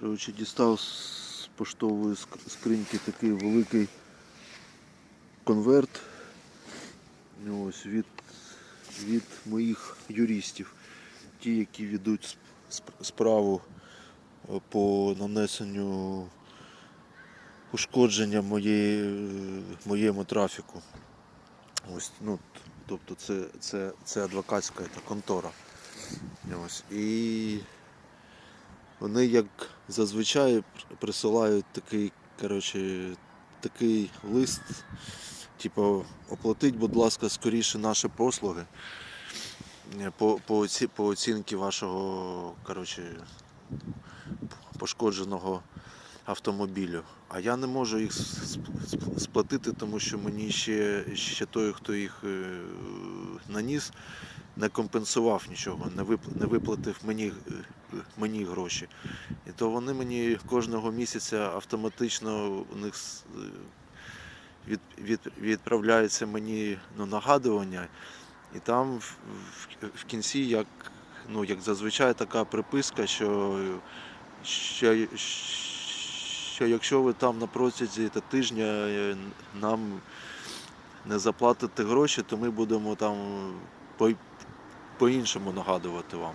Коротше, дістав з поштової ск- скриньки такий великий конверт. Ось від, від моїх юристів. Ті, які ведуть сп- сп- справу е, по нанесенню ушкодження моєї, моєму трафіку. Ось, ну, тобто це, це, це адвокатська контора. Ось. І вони, як зазвичай, присилають такий, коротше, такий лист, типу, оплатіть, будь ласка, скоріше наші послуги е, по, по, оці, по оцінці вашого коротше, пошкодженого автомобілю. А я не можу їх сплатити, тому що мені ще, ще той, хто їх е, наніс, не компенсував нічого, не випл- виплатив мені, е, мені гроші. І то вони мені кожного місяця автоматично у них е, від, від, відправляється мені ну, нагадування, і там в, в, в кінці, як, ну, як зазвичай, така приписка, що, що, що якщо ви там на протязі та тижня е, нам не заплатите гроші, то ми будемо там по, по-іншому нагадувати вам.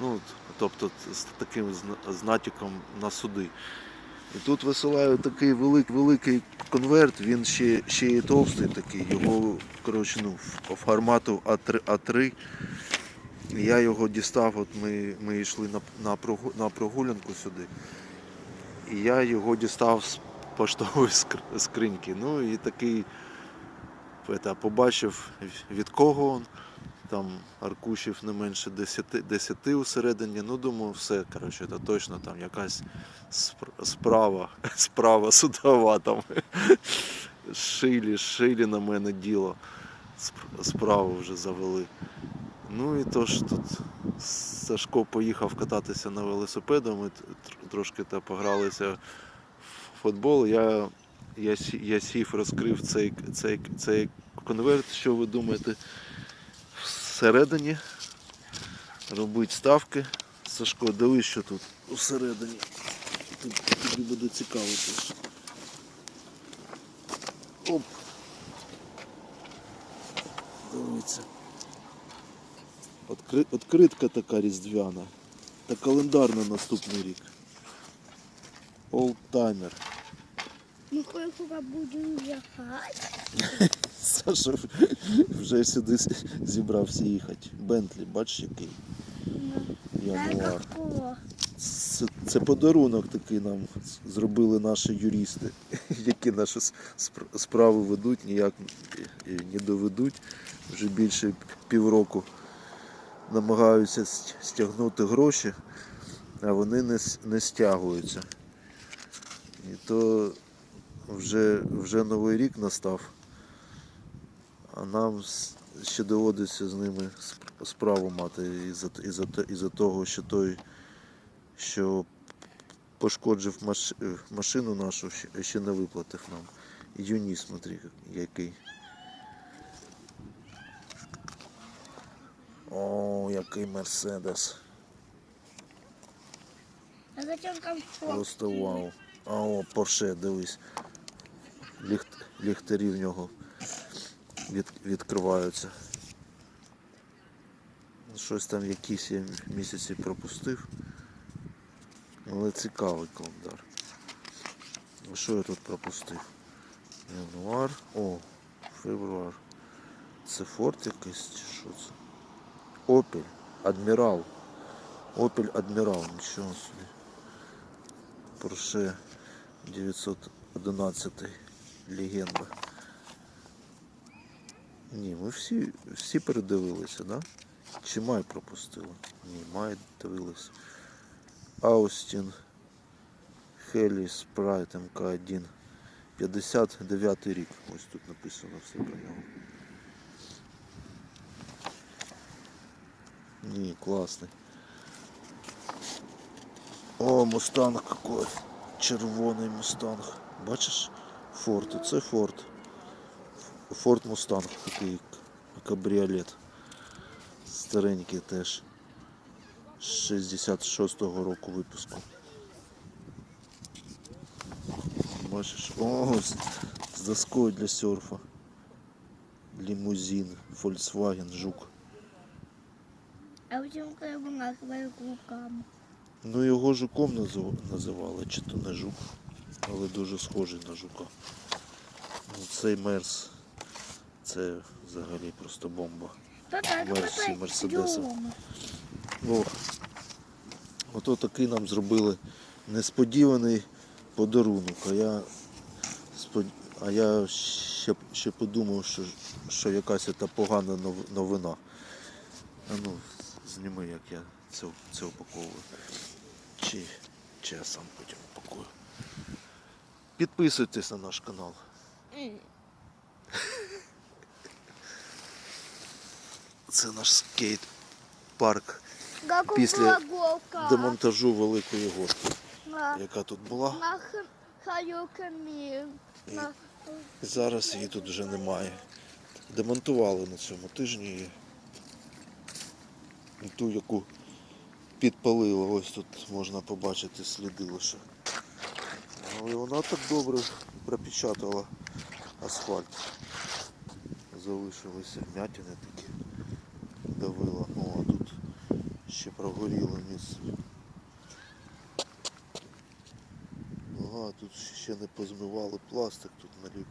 Ну, тобто з таким зна- з натяком на суди. І тут висилаю такий велик, великий конверт, він ще, ще і товстий такий, його коротше, ну, формату А3, А3. Я його дістав, от ми, ми йшли на, на прогулянку сюди. І я його дістав з поштової скриньки. Ну і такий побачив від кого він. Там аркушів не менше 10, 10 усередині. Ну, думаю, все, коротше, це точно там якась справа, справа судова там. Шилі, шилі на мене діло. Справу вже завели. Ну і то ж тут Сашко поїхав кататися на велосипедом, ми трошки та погралися в футбол. Я, я, я сів, розкрив цей, цей, цей конверт. Що ви думаєте? Всередині робить ставки. Сашко, дивись, що тут всередині. Тут тобі буде цікаво теж. Оп. Дивіться. Откри... Откритка така різдвяна. Та календар на наступний рік. Олдтаймер. Мы кое-куда будем ехать. Саша вже сюди зібрався їхати. Бентлі, бачиш який? Януар. Це, це подарунок такий нам зробили наші юристи, які наші справи ведуть, ніяк не доведуть. Вже більше півроку намагаються стягнути гроші, а вони не, не стягуються. І то вже, вже новий рік настав, а нам ще доводиться з ними справу мати із-за, із-за, із-за того, що той що пошкоджив маш... е, машину нашу, ще- не виплатив нам. Юні, смотри, який. О, який Мерседес. Просто вау. А о, Порше, дивись. Ліхт... Ліхтарі в нього від... відкриваються. Щось там якісь я місяці пропустив. Але цікавий календар. Що я тут пропустив? Януар. О, февруар. Це форт якийсь чи що це? Опель. Адмірал. Опель Адмірал, нічого собі. Порше 911 легенда. Ні, ми всі, всі передивилися, да? Чи май пропустили? Ні, май дивилися. Аустін Хелі Спрайт МК1. 59 рік. Ось тут написано все про нього. Ні, класний. О, мустанг какой. Червоний мустанг. Бачиш? Форт. Це форт. Форт Мустанг такий кабріолет. Старенький теж. 66-го року випуску. бачиш. О, з, доскою для серфа. Лімузин, Volkswagen, жук. А потім я вимахую руками. Ну його жуком називали, чи то не жук, але дуже схожий на жука. Ну, цей мерс це взагалі просто бомба. Версії Мерседеса. О, ото такий нам зробили несподіваний подарунок. А я, спод... а я ще, ще подумав, що, що якась та погана новина. А ну, зніми, як я це, це упаковую. Чи, чи я сам потім упакую. Підписуйтесь на наш канал. Це наш скейт-парк Після демонтажу великої горки, яка тут була. На Зараз її тут вже немає. Демонтували на цьому тижні і ту, яку підпалили. Ось тут можна побачити сліди лише. Але вона так добре пропечатала асфальт. Залишилися вмятини такі. Давила. О, а тут ще прогоріло місце. Ага, тут ще не позмивали пластик, тут наліп.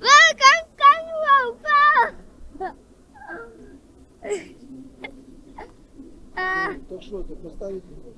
Welcome, Так що, ти поставити не?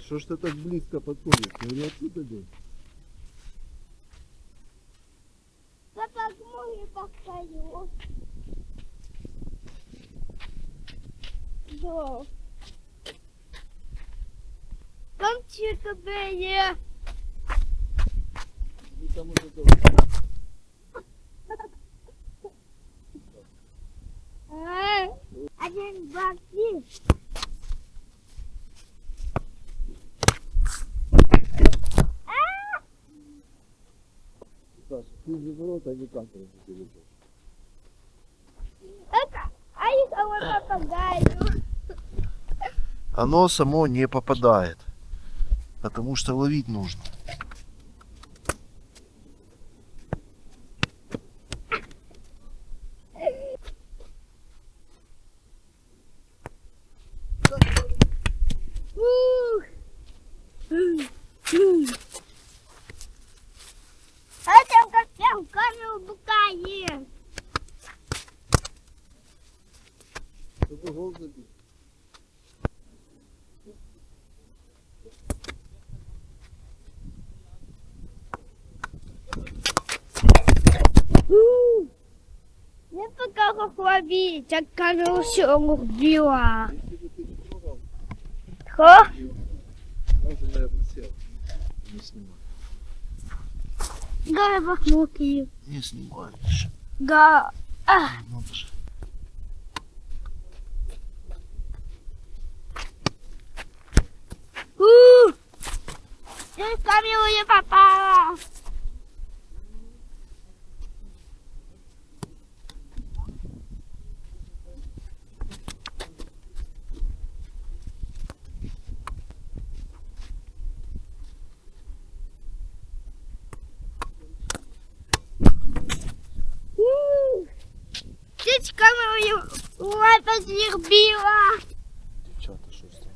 Да! Та що ж ти так близько підходиш? Говорю, отсюда де? Да так можно повторю. Да. Там что-то было. Ну, там уже добре. А, Один, два, три. Саш, ти же ворот, а не телефон. Это, а я кого попадаю. Оно само не попадает. Потому что ловить нужно. играет. Это гол забил. Нету как их ловить, я, кажется, убила. Хо? Давай бахнул ее. Не снимаешь. Да. А, Надо же. у. Я в камеру не попала. Ой, посвербила. Дівчата щось там.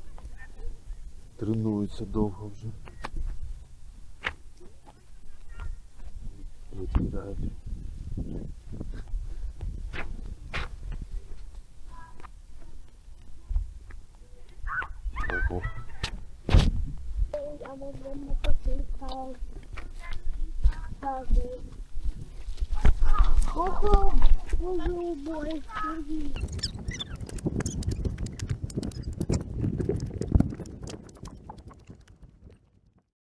Тренуються довго вже. Відкидають. Ого. Я буду мотоцикл. Ого, Oh, no, boy.